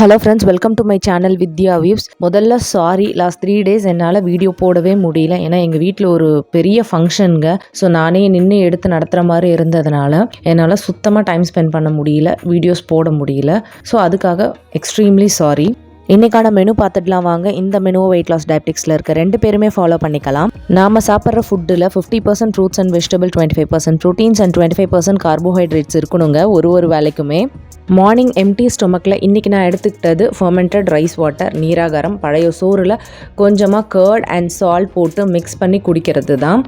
Hello friends welcome to my channel Vidya views முதல்ல sorry last three days என்னால் video போடவே முடியல. ஏன்னா எங்கள் வீட்டில் ஒரு பெரிய ஃபங்க்ஷனுங்க ஸோ நானே நின்று எடுத்து நடத்துகிற மாதிரி இருந்ததுனால என்னால் சுத்தமாக டைம் ஸ்பெண்ட் பண்ண முடியல வீடியோஸ் போட முடியல. ஸோ அதுக்காக எக்ஸ்ட்ரீம்லி சாரி இன்றைக்கான மெனு பார்த்துடலாம் வாங்க. இந்த மெனுவை வெயிட் லாஸ் டயபெட்டிக்ஸில் இருக்க ரெண்டு பேருமே ஃபாலோ பண்ணிக்கலாம். நாம சாப்பிட்ற ஃபுட்டில் fifty percent fruits and vegetable twenty five percent proteins and twenty five percent carbohydrates இருக்கணுங்க ஒரு ஒரு வேலைக்குமே. மார்னிங் எம்டி ஸ்டொமக்கில் இன்றைக்கி நான் எடுத்துக்கிட்டது ஃபர்மெண்டட் ரைஸ் வாட்டர் நீராகாரம் பழைய சோறில் கொஞ்சமாக கர்ட் அண்ட் சால்ட் போட்டு மிக்ஸ் பண்ணி குடிக்கிறது தான்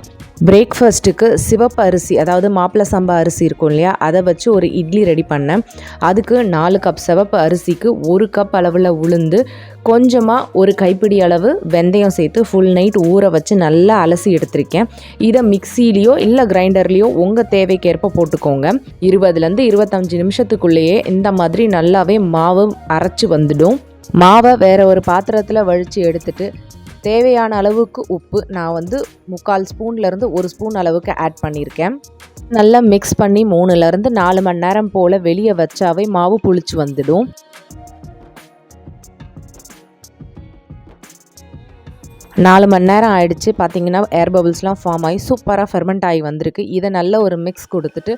பிரேக்ஃபாஸ்ட்டுக்கு சிவப்பு அரிசி அதாவது மாப்பிள சம்பா அரிசி இருக்கும் இல்லையா அதை வச்சு ஒரு இட்லி ரெடி பண்ணேன். அதுக்கு நாலு கப் சிவப்பு அரிசிக்கு ஒரு கப் அளவில் உளுந்து கொஞ்சமாக ஒரு கைப்பிடி அளவு வெந்தயம் சேர்த்து ஃபுல் நைட் ஊற வச்சு நல்லா அலசி எடுத்திருக்கேன். இதை மிக்சிலேயோ இல்லை கிரைண்டர்லேயோ உங்கள் தேவைக்கேற்ப போட்டுக்கோங்க. இருபதுலேருந்து இருபத்தஞ்சு நிமிஷத்துக்குள்ளேயே இந்த மாதிரி நல்லாவே மாவு அரைச்சி வந்துடும். மாவை வேறு ஒரு பாத்திரத்தில் வழித்து எடுத்துட்டு தேவையான அளவுக்கு உப்பு நான் வந்து முக்கால் ஸ்பூன்லேருந்து ஒரு ஸ்பூன் அளவுக்கு ஆட் பண்ணியிருக்கேன். நல்லா மிக்ஸ் பண்ணி மூணுலேருந்து நாலு மணி நேரம் போல் வெளியே வச்சாவே மாவு புளிச்சு வந்துடும். நாலு மணி நேரம் ஆயிடுச்சு. பார்த்தீங்கன்னா ஏர் பபிள்ஸ்லாம் ஃபார்ம் ஆகி சூப்பராக ஃபெர்மெண்ட் ஆகி வந்திருக்கு. இதை நல்ல ஒரு மிக்ஸ் கொடுத்துட்டு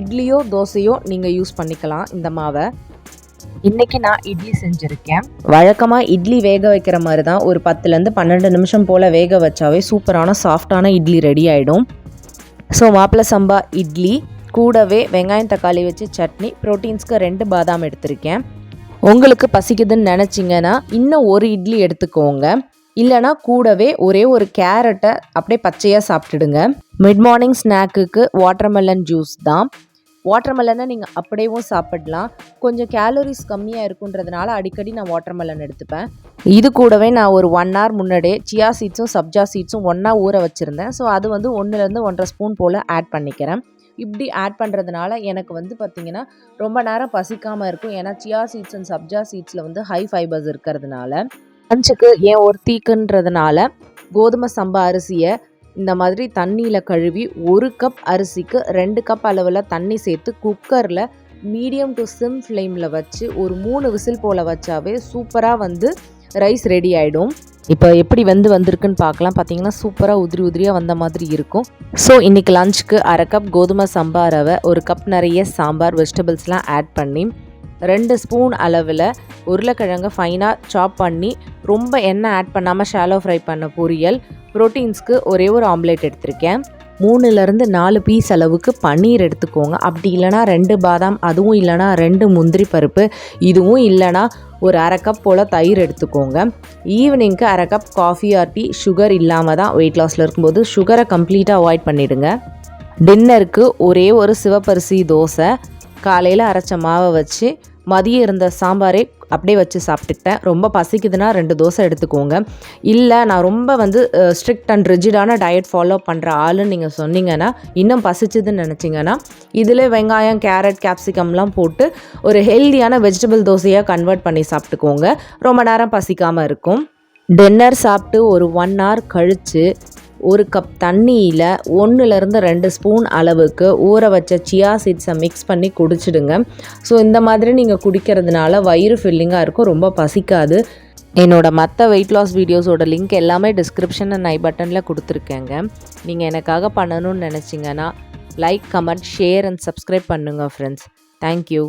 இட்லியோ தோசையோ நீங்கள் யூஸ் பண்ணிக்கலாம் இந்த மாவை. இன்னைக்கு நான் இட்லி செஞ்சுருக்கேன். வழக்கமாக இட்லி வேக வைக்கிற மாதிரி தான் ஒரு பத்துலேருந்து பன்னெண்டு நிமிஷம் போல் வேக வச்சாவே சூப்பரான சாஃப்டான இட்லி ரெடி ஆகிடும் ஸோ மாப்பிள சம்பா இட்லி கூடவே வெங்காயம் தக்காளி வச்சு சட்னி ப்ரோட்டீன்ஸ்க்கு ரெண்டு பாதாம் எடுத்திருக்கேன். உங்களுக்கு பசிக்குதுன்னு நினச்சிங்கன்னா இன்னும் ஒரு இட்லி எடுத்துக்கோங்க. இல்லைனா கூடவே ஒரே ஒரு கேரட்டை அப்படியே பச்சையாக சாப்பிட்டுடுங்க. மிட் மார்னிங் ஸ்நாக்குக்கு வாட்டர்மெலன் ஜூஸ் தான். வாட்டர்மெலனை நீங்கள் அப்படியேவும் சாப்பிடலாம். கொஞ்சம் கேலரிஸ் கம்மியாக இருக்குன்றதுனால அடிக்கடி நான் வாட்டர்மெலன் எடுத்துப்பேன். இது கூடவே நான் ஒரு ஒன் ஹவர் முன்னாடியே சியா சீட்ஸும் சப்ஜா சீட்ஸும் ஒன்றா ஊற வச்சுருந்தேன். ஸோ அது வந்து ஒன்றுலேருந்து ஒன்றரை ஸ்பூன் போல் ஆட் பண்ணிக்கிறேன். இப்படி ஆட் பண்ணுறதுனால எனக்கு வந்து பார்த்திங்கன்னா ரொம்ப நேரம் பசிக்காமல் இருக்கும். ஏன்னா சியா சீட்ஸ் அண்ட் சப்ஜா சீட்ஸில் வந்து ஹை ஃபைபர்ஸ் இருக்கிறதுனால. லஞ்சுக்கு ஏன் ஒரு தீக்குன்றதுனால கோதுமை சம்பா அரிசியை இந்த மாதிரி தண்ணியில் கழுவி ஒரு கப் அரிசிக்கு ரெண்டு கப் அளவில் தண்ணி சேர்த்து குக்கரில் மீடியம் டு சிம் ஃப்ளேமில் வச்சு ஒரு மூணு விசில் போல் வச்சாவே சூப்பராக வந்து ரைஸ் ரெடி ஆகிடும் இப்போ எப்படி வந்து வந்திருக்குன்னு பார்க்கலாம் பார்த்தீங்கன்னா சூப்பராக உதிரி உதிரியாக வந்த மாதிரி இருக்கும். ஸோ இன்றைக்கி லஞ்சுக்கு அரை கப் கோதுமை சம்பா ரவை ஒரு கப் நிறைய சாம்பார் வெஜிடபிள்ஸ்லாம் ஆட் பண்ணி ரெண்டு ஸ்பூன் அளவில் உருளைக்கிழங்கு ஃபைனாக சாப் பண்ணி ரொம்ப எண்ணெய் ஆட் பண்ணாமல் ஷாலோ ஃப்ரை பண்ண பொரியல். ப்ரோட்டீன்ஸ்க்கு ஒரே ஒரு ஆம்லேட் எடுத்திருக்கேன். மூணுலேருந்து நாலு பீஸ் அளவுக்கு பன்னீர் எடுத்துக்கோங்க. அப்படி இல்லைனா ரெண்டு பாதாம் அதுவும் இல்லைனா ரெண்டு முந்திரி பருப்பு இதுவும் இல்லைனா ஒரு அரை கப் போல் தயிர் எடுத்துக்கோங்க. ஈவினிங்க்கு அரை cup coffee or tea sugar இல்லாமல் தான் வெயிட் லாஸில் இருக்கும்போது சுகரை கம்ப்ளீட்டாக அவாய்ட் பண்ணிவிடுங்க டின்னருக்கு ஒரே ஒரு சிவப்பரிசி தோசை காலையில் அரைச்ச மாவை வச்சு மதியம் இருந்த சாம்பாரே அப்படியே வச்சு சாப்பிட்டுட்டேன் ரொம்ப பசிக்குதுன்னா ரெண்டு தோசை எடுத்துக்கோங்க. இல்லை நான் ரொம்ப வந்து ஸ்ட்ரிக்ட் அண்ட் ரிஜிடான டயட் ஃபாலோ பண்ணுற ஆளுன்னு நீங்கள் சொன்னீங்கன்னா இன்னும் பசிச்சுதுன்னு நினச்சிங்கன்னா இதில் வெங்காயம் கேரட் கேப்சிகம்லாம் போட்டு ஒரு ஹெல்த்தியான வெஜிடபிள் தோசையாக கன்வெர்ட் பண்ணி சாப்பிட்டுக்கோங்க. ரொம்ப நேரம் பசிக்காமல் இருக்கும். டின்னர் சாப்பிட்டு ஒரு ஒன் ஹவர் கழித்து ஒரு கப் தண்ணியில் ஒன்றுலேருந்து ரெண்டு ஸ்பூன் அளவுக்கு ஊற வச்ச சியா சீட்ஸை மிக்ஸ் பண்ணி குடிச்சிடுங்க. ஸோ இந்த மாதிரி நீங்கள் குடிக்கிறதுனால வயிறு ஃபில்லிங்காக இருக்கும் ரொம்ப பசிக்காது. என்னோட மற்ற வெயிட் லாஸ் வீடியோஸோட லிங்க் எல்லாமே டிஸ்கிரிப்ஷன் அண்ட் ஐ பட்டனில் கொடுத்துருக்கேங்க. நீங்கள் எனக்காக பண்ணணும்னு நினச்சிங்கன்னா like comment share and subscribe பண்ணுங்கள் ஃப்ரெண்ட்ஸ் தேங்க்யூ